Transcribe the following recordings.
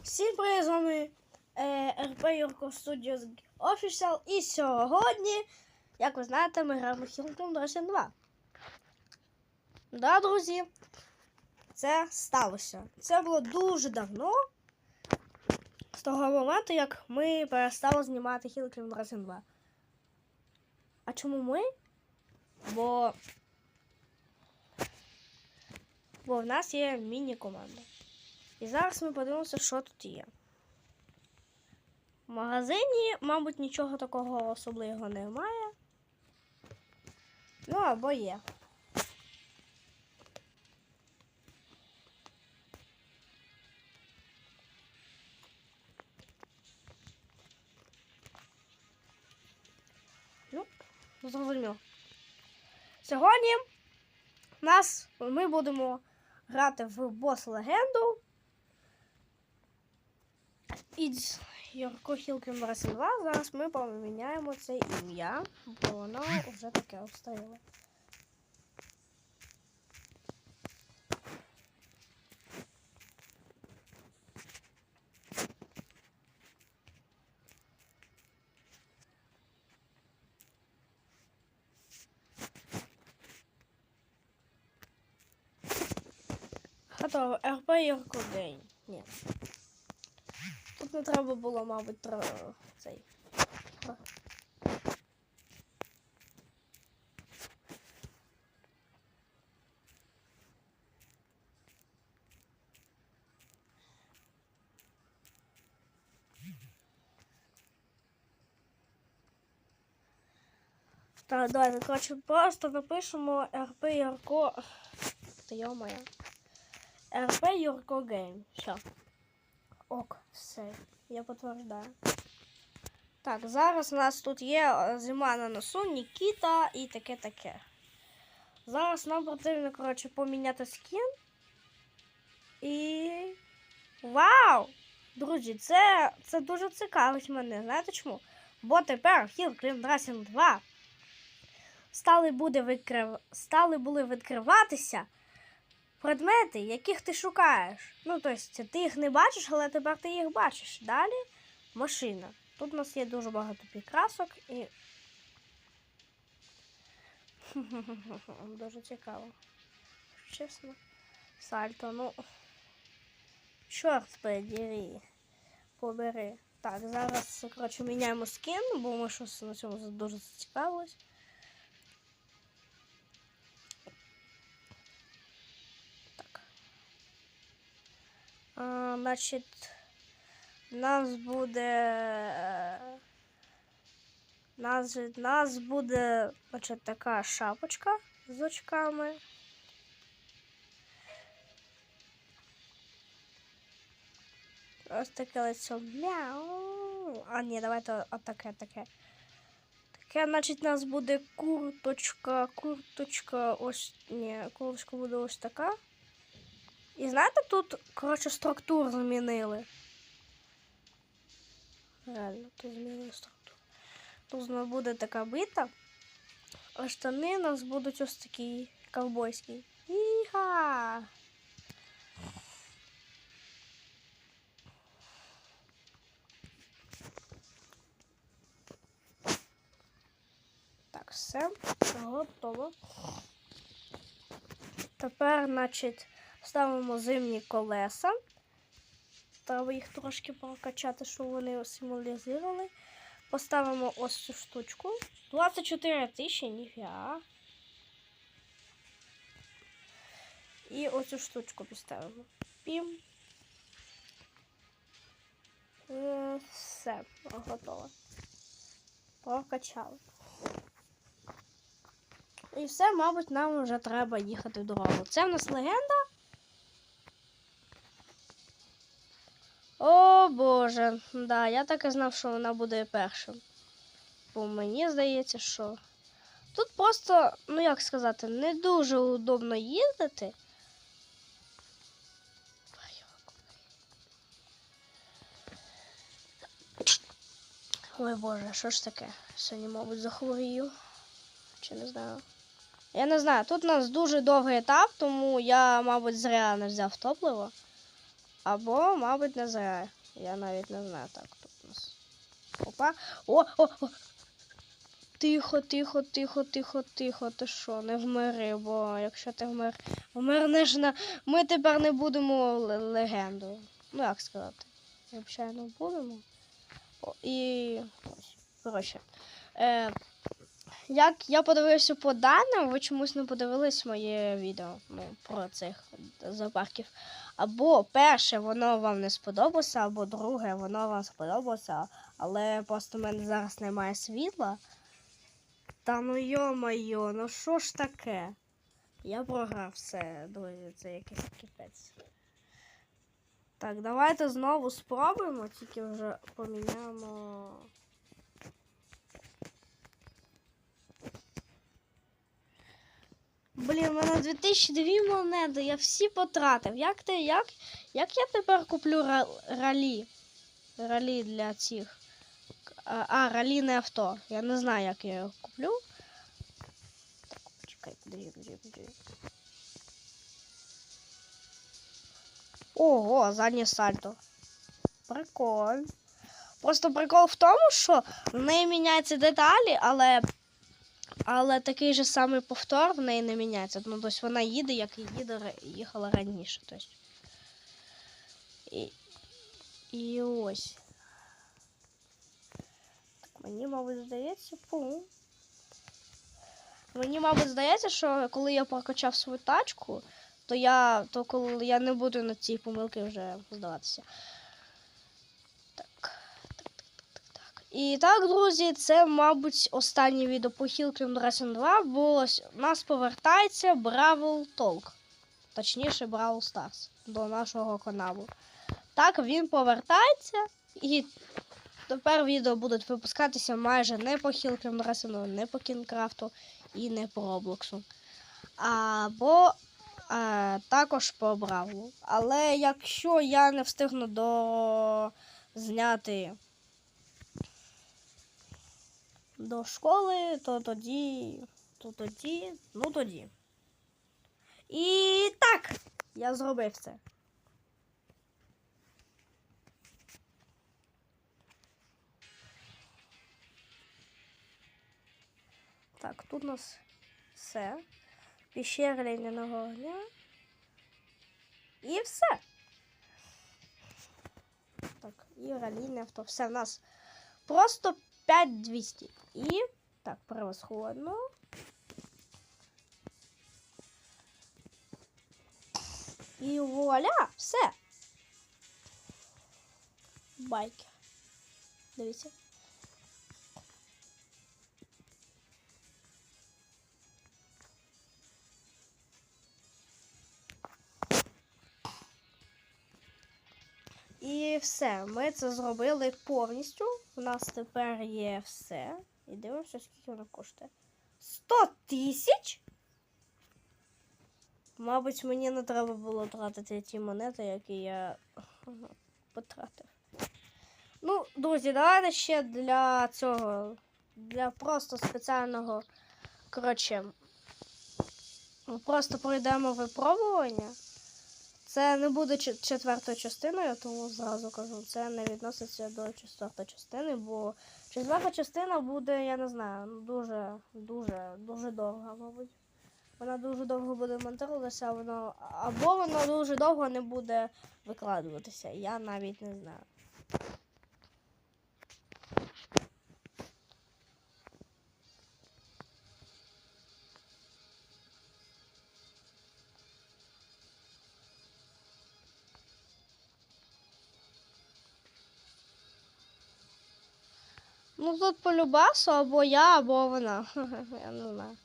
Всім привіт, з вами е, РП Юрко Studios Official. І сьогодні, як ви знаєте, ми граємо Hilton Dragon 2. Да, друзі, це сталося. Це було дуже давно. З того моменту, як ми перестали знімати Hilton Dragon 2. А чому ми? Бо. Бо в нас є міні-команда. І зараз ми подивимося, що тут є. В магазині, мабуть, нічого такого особливого немає. Ну, або є. Ну, зрозуміло. Сьогодні нас ми будемо грати в бос легенду. Ідь Юрко Хілкін 2. Зараз ми поміняємо це ім'я, бо воно вже таке обстояло. Готово. РП Юрко День. Ні. Не треба було, мабуть, тро... цей. Так, давайте, коротше, просто напишемо РП Юрко. Та йо-моє. РП Юрко Гейм. Все. Ок, все, я підтверждаю. Так, зараз у нас тут є е, зима на носу, Нікіта і таке-таке. Зараз нам потрібно, коротше, поміняти скін. І. Вау! Друзі, це це дуже цікавить мене. Знаєте чому? Бо тепер Hill Climb Racing 2 стали, буде відкрив... стали були відкриватися предмети, яких ти шукаєш. Ну, тобто, ти їх не бачиш, але тепер ти їх бачиш. Далі машина. Тут у нас є дуже багато підкрасок і. Дуже цікаво. Чесно. Сальто, ну. Чорт подери. Побери. Так, зараз, коротше, міняємо скін, бо ми щось на цьому дуже зацікавились. А, значить, нас буде. е, Нас, нас буде значить, така шапочка з очками. Ось таке лицо. Мяу. А, ні, давайте отаке, таке. Таке, значить, у нас буде курточка, курточка, ось, ні, курточка буде ось така. І знаєте, тут, коротше, структуру змінили. Реально, тут змінили структуру. Тут у нас буде така бита, а штани у нас будуть ось такі ковбойські. Іха! Так, все, готово. Тепер, значить, ставимо зимні колеса. Треба їх трошки прокачати, щоб вони символізували. Поставимо ось цю штучку. 24 тисячі, ніфіга. І оцю штучку поставимо. Пім. Е, Все, готово. Прокачали. І все, мабуть, нам вже треба їхати в дорогу. Це в нас легенда. О Боже, да, я так і знав, що вона буде першим. Бо мені здається, що тут просто, ну як сказати, не дуже удобно їздити. Ой Боже, що ж таке? Сьогодні, мабуть, захворію. Чи не знаю. Я не знаю, тут у нас дуже довгий етап, тому я, мабуть, зря не взяв топливо. Або, мабуть, не зря. Я навіть не знаю. Так, тут у нас. Опа. О, о, о. Тихо, тихо, тихо, тихо, тихо. Ти що, не вмири, бо якщо ти вмер. Вмернеш на. Ми тепер не будемо легендою. Ну, як сказати? Не будемо. О, і. Ось. Коротше. Е, як я подивився по даним, ви чомусь не подивились моє відео ну, про цих зоопарків. Або перше, воно вам не сподобалося, або друге, воно вам сподобалося, але просто в мене зараз немає світла. Та ну йо-моє, ну що ж таке? Я програв все, друзі, це якийсь кипець. Так, давайте знову спробуємо, тільки вже поміняємо. Блін, у мене 2002 монети, я всі потратив. Як ти, як, як я тепер куплю ра- ралі? Ралі для цих. А, а, раліне авто. Я не знаю, як я його куплю. Так, почекай, подожди, подожди, подожди. Ого, заднє сальто. Прикольно. Просто прикол в тому, що в неї міняються деталі, але, але такий же самий повтор в неї не міняється. Ну, тобто вона їде, як і їде, їхала раніше. Тобто. І, і ось. Так, мені, мабуть, здається, пу. Мені, мабуть, здається, що коли я прокачав свою тачку, то я, то коли я не буду на ці помилки вже здаватися. І так, друзі, це, мабуть, останнє відео по Hillclimb Racing 2, бо ось у нас повертається Бравл Talk. Точніше, Бравл Stars до нашого каналу. Так, він повертається і тепер відео будуть випускатися майже не по Hillclimb Racing, не по Кінкрафту і не по Роблоксу. Або е, також по Бравлу. Але якщо я не встигну до зняти до школи, то тоді, то тоді, ну тоді. І так, я зробив це. Так, тут у нас все. Піщера ліняного огня. І все. Так, і ралійне авто. Все, в нас просто 5200. І так, превосходно. І вуаля, все. Байкер. Дивіться. І все, ми це зробили повністю. У нас тепер є все. І дивимося, скільки воно коштує. 100 тисяч? Мабуть, мені не треба було тратити ті монети, які я потратив. Ну, друзі, давайте ще для цього, для просто спеціального. Коротше, просто пройдемо випробування. Це не буде четвертою частиною, тому зразу кажу, це не відноситься до четвертої частини, бо четверта частина буде, я не знаю, дуже, дуже, дуже довга, мабуть. Вона дуже довго буде монтуватися, воно або воно дуже довго не буде викладуватися. Я навіть не знаю. Ну тут по любасу або я, або вона. Я не знаю.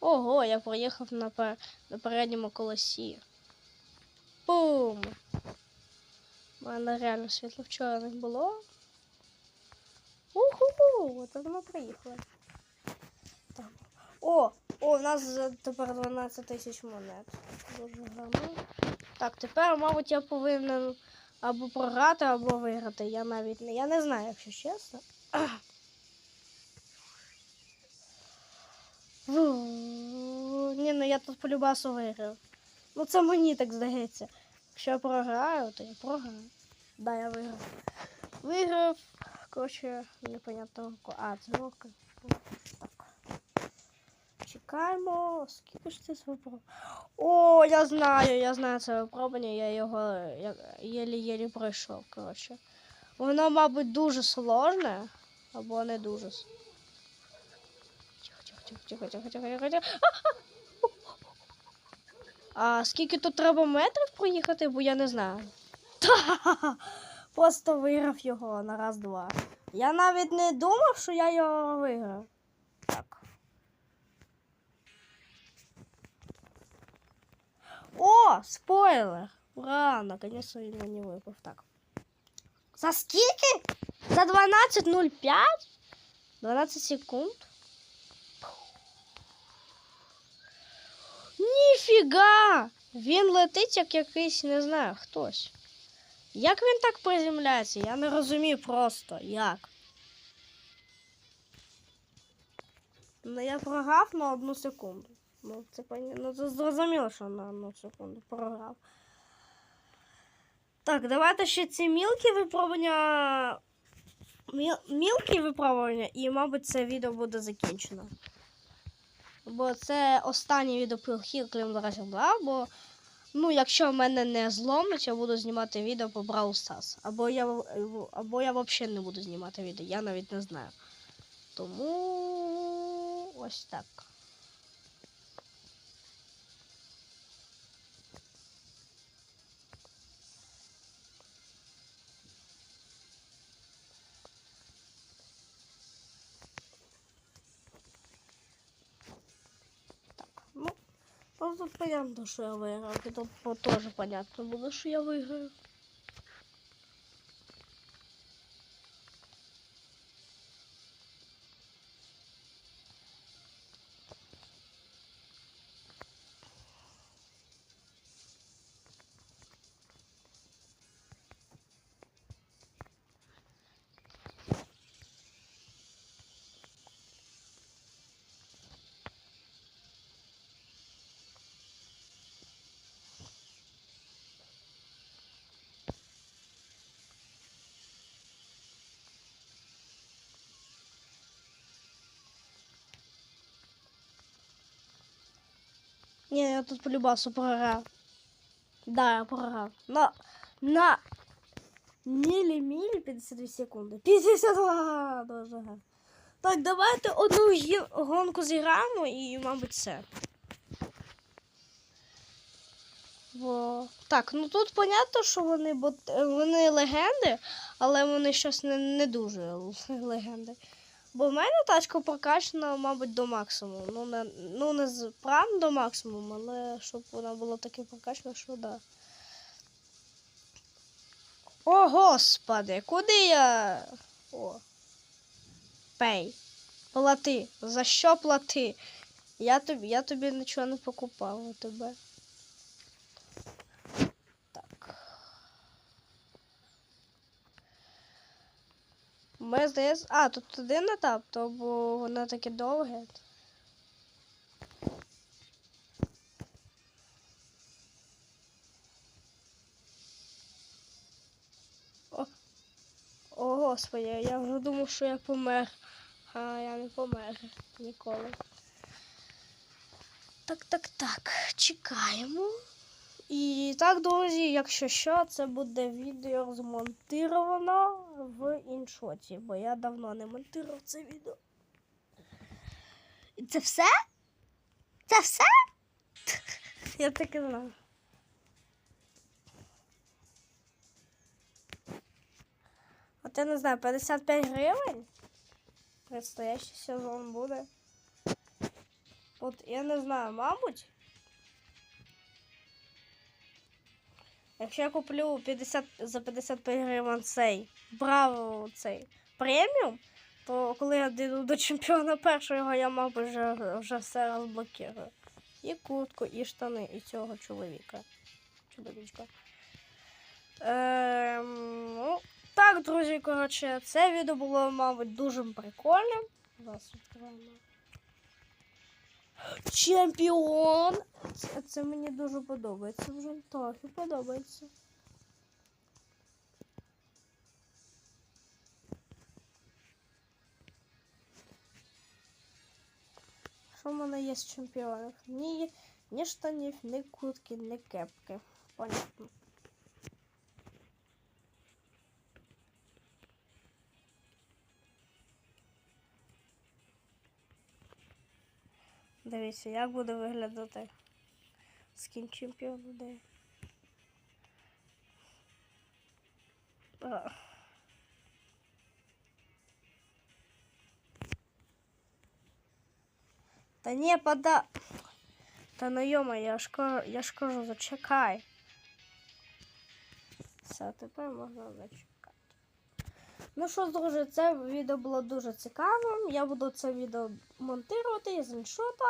Ого, я проїхав на, пер... на передньому колесі. Бум! У мене реально світло вчора не було. Уху! От воно приїхало. Так. О! О, у нас тепер 12 тисяч монет. Дуже гарно. Так, тепер, мабуть, я повинен або програти, або виграти. Я навіть не. Я не знаю, якщо чесно. Ні, ну я тут по любасу виграв. Ну це мені так здається. Якщо я програю, то я програю. Да, я виграв. Виграв. Коротше, непонятно. А, це норка. Чекаємо. Скільки ж це випробування? О, я знаю, я знаю це випробування, я його єлі-єлі пройшов, коротше. Воно, мабуть, дуже сложне, або не дуже. Тихо, тихо, тихо, тихо, тихо, тихо, тихо. А скільки тут треба метрів проїхати, бо я не знаю. Просто виграв його на раз-два. Я навіть не думав, що я його виграв. Так. О, спойлер! Ура! Наконец-то він мені випав. Так. За скільки? За 12.05? 12 секунд. Ніфіга! Він летить як якийсь, не знаю, хтось. Як він так приземляється? Я не розумію просто, як. Ну, я програв на одну секунду. Ну, це, ну, зрозуміло, що на одну секунду програв. Так, давайте ще ці мілкі випробування. Міл... Мілкі випробування, і, мабуть, це відео буде закінчено. Бо це останнє відео про Хіклім Бла, бо ну, якщо мене не зломить, я буду знімати відео по Brawl Stars. Або я, або я взагалі не буду знімати відео, я навіть не знаю. Тому ось. Так, ну понятно, що я виграв. Тут теж понятно було, що я виграю. Ні, я тут полюбасу програв. Да, я програв. На, на мілі-мілі 52 секунди. 52! Дуже. Так, давайте одну гонку зіграємо і, мабуть, все. Бо... Так, ну тут понятно, що вони, бот... е, вони легенди, але вони щось не, не дуже легенди. Бо в мене тачка прокачана, мабуть, до максимуму. Ну, не, ну, не прям до максимуму, але щоб вона була таки прокачана, що да. О, господи, куди я. О. Пей. Плати. За що плати? Я тобі, я тобі нічого не покупав у тебе. Ми здається. А, тут один етап, то бо воно таке довге. О, о господи, я вже думав, що я помер. А я не помер ніколи. Так, так, так. Чекаємо. І так, друзі, якщо що, це буде відео змонтировано в іншоті, бо я давно не монтував це відео. І це все? Це все? Я так і знав. От я не знаю, 55 гривень? Предстоящий сезон буде. От я не знаю, мабуть. Якщо я куплю 50, за 55 гривень цей браво цей преміум, то коли я дійду до чемпіона першого, я, мабуть, вже, вже все розблокирую. І куртку, і штани, і цього чоловіка. Чоловічка. Ем, ну, так, друзі, коротше, це відео було, мабуть, дуже прикольним. Зараз відкриваємо. Чемпіон! Це, це мені дуже подобається. Вже трохи подобається. Що в мене є з чемпіонів? Ні, ні штанів, ні куртки, ні кепки. Понятно. Дивіться, як буде виглядати скін чемпіону де. А. Та ні, пода. Та ну йома, я ж кажу, я ж кажу, зачекай. Все, тепер можна зачекати. Ну що, друзі, це відео було дуже цікавим. Я буду це відео монтувати з іншота.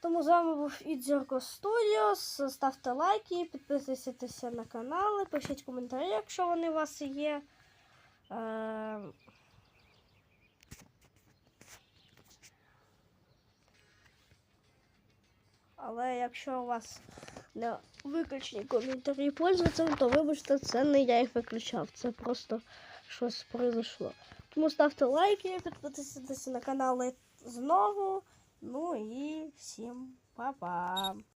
Тому з вами був Ідзерко Studios. Ставте лайки, підписуйтеся на канали, пишіть коментарі, якщо вони у вас є. Е, Але якщо у вас не виключені коментарі пользователям, то вибачте, це не я їх виключав. Це просто щось произошло. Тому ставте лайки, підписуйтесь на канали знову. Ну і всім па-па!